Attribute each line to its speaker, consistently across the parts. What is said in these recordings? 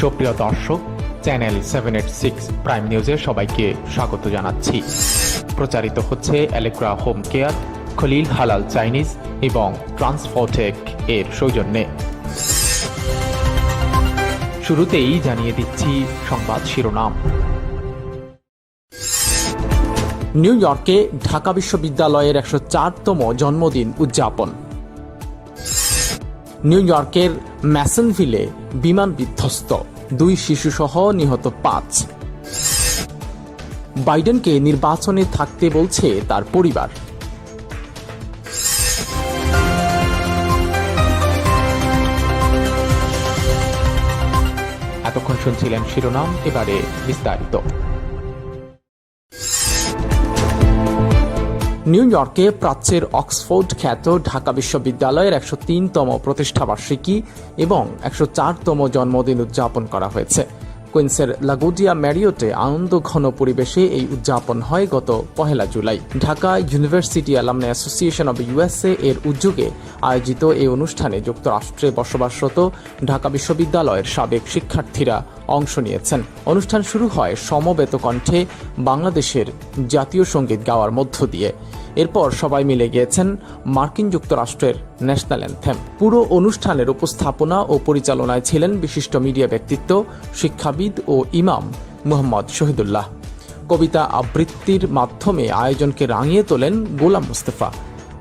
Speaker 1: সুপ্রিয় দর্শক, channel seven eight six prime নিউজে সবাইকে স্বাগত জানাচ্ছি। প্রচারিত হচ্ছে অ্যালেক্রা হোম কেয়ার খলিল হালাল চাইনিজ এবং ট্রান্সফোটেক এর সৌজন্যে। শুরুতেই জানিয়ে দিচ্ছি সংবাদ শিরোনাম।
Speaker 2: নিউ ইয়র্কে ঢাকা বিশ্ববিদ্যালয়ের একশো চারতম জন্মদিন উদযাপন। নিউ ইয়র্কের ম্যাসনভিলে বিমান বিধ্বস্ত। দুই শিশুসহ নিহত পাঁচ। বাইডেনকে নির্বাচনে থাকতে বলছে তার পরিবার।
Speaker 1: এতক্ষণ শুনছিলেন শিরোনাম, এবারে বিস্তারিত।
Speaker 2: নিউ ইয়র্কে প্রাচ্যের অক্সফোর্ড খ্যাত ঢাকা বিশ্ববিদ্যালয়ের একশো তিনতম প্রতিষ্ঠাবার্ষিকী এবং একশো চারতম জন্মদিন উদযাপন করা হয়েছে। কুইন্সের লাগোডিয়া ম্যারিওটে আনন্দ ঘন পরিবেশে এই উদযাপন হয় গত পহেলা July. Dhaka university alumni association of USA এর উদ্যোগে আয়োজিত এই অনুষ্ঠানে যুক্তরাষ্ট্রে বসবাসরত ঢাকা বিশ্ববিদ্যালয়ের সাবেক শিক্ষার্থীরা অংশ নিয়েছেন। অনুষ্ঠান শুরু হয় সমবেত কণ্ঠে বাংলাদেশের জাতীয় সংগীত গাওয়ার মধ্য দিয়ে। এরপর সবাই মিলে গিয়েছেন মার্কিন যুক্তরাষ্ট্রের ন্যাশনাল অ্যান্থেম। পুরো অনুষ্ঠানের উপস্থাপনা ও পরিচালনায় ছিলেন বিশিষ্ট মিডিয়া ব্যক্তিত্ব, শিক্ষাবিদ ও ইমাম মোহাম্মদ শহীদুল্লাহ। কবিতা আবৃত্তির মাধ্যমে আয়োজনকে রাঙিয়ে তোলেন গোলাম মুস্তফা।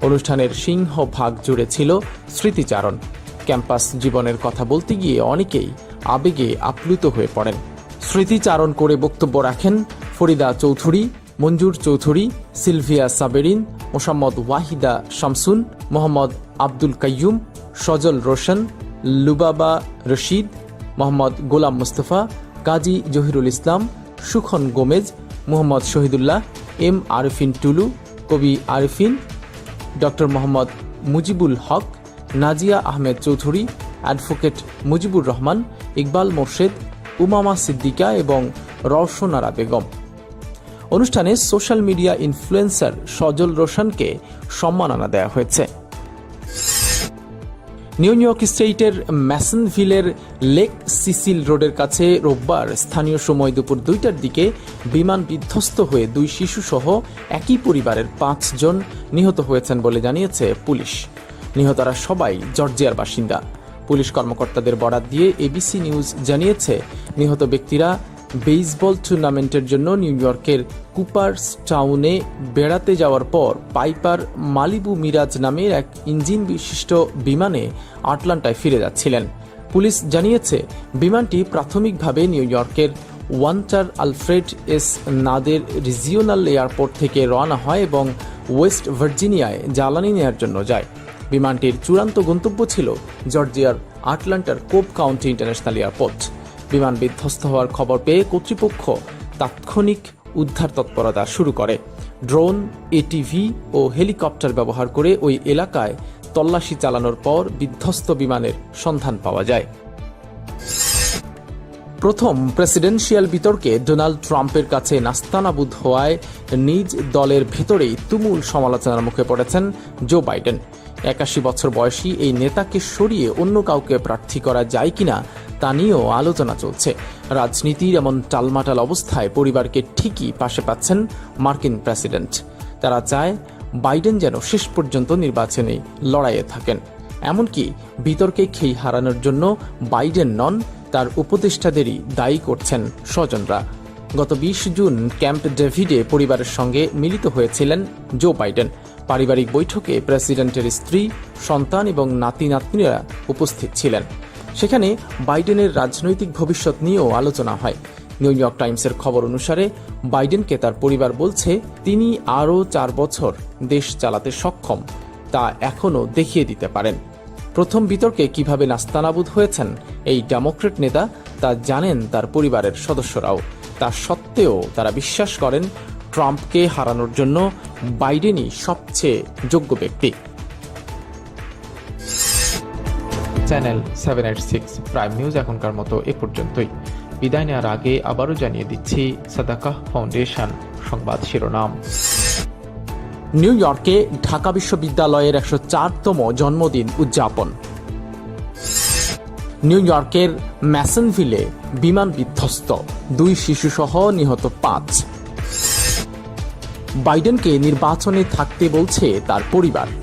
Speaker 2: অনুষ্ঠানের সিংহ ভাগ জুড়ে ছিল স্মৃতিচারণ। ক্যাম্পাস জীবনের কথা বলতে গিয়ে অনেকেই আবেগে আপ্লুত হয়ে পড়েন। স্মৃতিচারণ করে বক্তব্য রাখেন ফরিদা চৌধুরী, মঞ্জুর Chowdhury, Sylvia Saberin, Mosammat Wahida Shamsun, Mohammad Abdul Qayyum, Sajal Roshan, Lubaba Rashid, Mohammad Golam Mustafa, Kazi Zahirul Islam, Sukhan Gomez, Mohammad Shahidullah, M Arifin Tulu, কবি আরিফিন ডক্টর মোহাম্মদ মুজিবুল হক, নাজিয়া আহমেদ চৌধুরী, অ্যাডভোকেট মুজিবুর রহমান ইকবাল, মোর্শেদ, উমামা সিদ্দিকা এবং রওশনারা বেগম। অনুষ্ঠানে সোশ্যাল মিডিয়া ইনফ্লুয়েন্সার সজল রোশনকে সম্মাননা দেওয়া হয়েছে। নিউ ইয়র্ক স্টেটের ম্যাসনভিলের লেক সিসিল রোডের কাছে রোববার স্থানীয় সময় দুপুর দুইটার দিকে বিমান বিধ্বস্ত হয়ে দুই শিশুসহ একই পরিবারের পাঁচজন নিহত হয়েছেন বলে জানিয়েছে পুলিশ। নিহতরা সবাই জর্জিয়ার বাসিন্দা। পুলিশ কর্মকর্তাদের বরাত দিয়ে এবিসি নিউজ জানিয়েছে, নিহত ব্যক্তিরা বেসবল টুর্নামেন্টের জন্য নিউ ইয়র্কের কুপার্স টাউনে বেড়াতে যাওয়ার পর পাইপার মালিবু মিরাজ নামের এক ইঞ্জিন বিশিষ্ট বিমানে আটলান্টায় ফিরে যাচ্ছিলেন। পুলিশ জানিয়েছে, বিমানটি প্রাথমিকভাবে নিউ ইয়র্কের Oneonta Alfred S Nader regional airport থেকে রওনা হয় এবং ওয়েস্ট ভার্জিনিয়ায় জ্বালানি নেওয়ার জন্য যায়। বিমানটির চূড়ান্ত গন্তব্য ছিল জর্জিয়ার আটলান্টার কোপ কাউন্টি ইন্টারন্যাশনাল এয়ারপোর্ট। বিমান বিধ্বস্ত হওয়ার খবর পেয়ে কর্তৃপক্ষ তাৎক্ষণিক উদ্ধার তৎপরতা শুরু করে। ড্রোন এটিভি ও হেলিকপ্টার ব্যবহার করে ওই এলাকায় তল্লাশি চালানোর পর বিধ্বস্ত বিমানের সন্ধান পাওয়া যায়। প্রথম প্রেসিডেন্সিয়াল বিতর্কে ডোনাল্ড ট্রাম্পের কাছে নাস্তানাবুদ হওয়ায় নিজ দলের ভেতরেই তুমুল সমালোচনার মুখে পড়েছেন জো বাইডেন। একাশি বছর বয়সী এই নেতাকে সরিয়ে অন্য কাউকে প্রার্থী করা যায় কিনা তা নিয়েও আলোচনা চলছে। রাজনীতির এমন টালমাটাল অবস্থায় পরিবারকে ঠিকই পাশে পাচ্ছেন মার্কিন প্রেসিডেন্ট। তারা চায় বাইডেন যেন শেষ পর্যন্ত নির্বাচনে লড়াইয়ে থাকেন। এমনকি বিতর্কে খেই হারানোর জন্য বাইডেন নন, তার উপদেষ্টাদেরই দায়ী করছেন স্বজনরা। গত বিশ জুন ক্যাম্প ডেভিডে পরিবারের সঙ্গে মিলিত হয়েছিলেন জো বাইডেন। পারিবারিক বৈঠকে প্রেসিডেন্টের স্ত্রী, সন্তান এবং নাতি নাতনিরা উপস্থিত ছিলেন। সেখানে বাইডেনের রাজনৈতিক ভবিষ্যৎ নিয়েও আলোচনা হয়। নিউ ইয়র্ক টাইমসের খবর অনুসারে, বাইডেনকে তার পরিবার বলছে, তিনি আরও চার বছর দেশ চালাতে সক্ষম। তা এখনও দেখিয়ে দিতে পারেন। প্রথম বিতর্কে কীভাবে নাস্তানাবুদ হয়েছেন এই ডেমোক্রেট নেতা, তা জানেন তার পরিবারের সদস্যরাও। তা সত্ত্বেও তারা বিশ্বাস করেন ট্রাম্পকে হারানোর জন্য বাইডেনই সবচেয়ে যোগ্য ব্যক্তি।
Speaker 1: Channel seven eight six prime news এখনকার মতো এ পর্যন্তই। বিদায় নেওয়ার আগে আবারও জানিয়ে দিচ্ছি সাদাকাহ ফাউন্ডেশন সংবাদ শিরোনাম।
Speaker 2: নিউ ইয়র্কে ঢাকা বিশ্ববিদ্যালয়ের একশো চারতম জন্মদিন উদযাপন। নিউ ইয়র্কের ম্যাসনভিলে বিমান বিধ্বস্ত। দুই শিশুসহ নিহত পাঁচ। বাইডেনকে নির্বাচনে থাকতে বলছে তার পরিবার।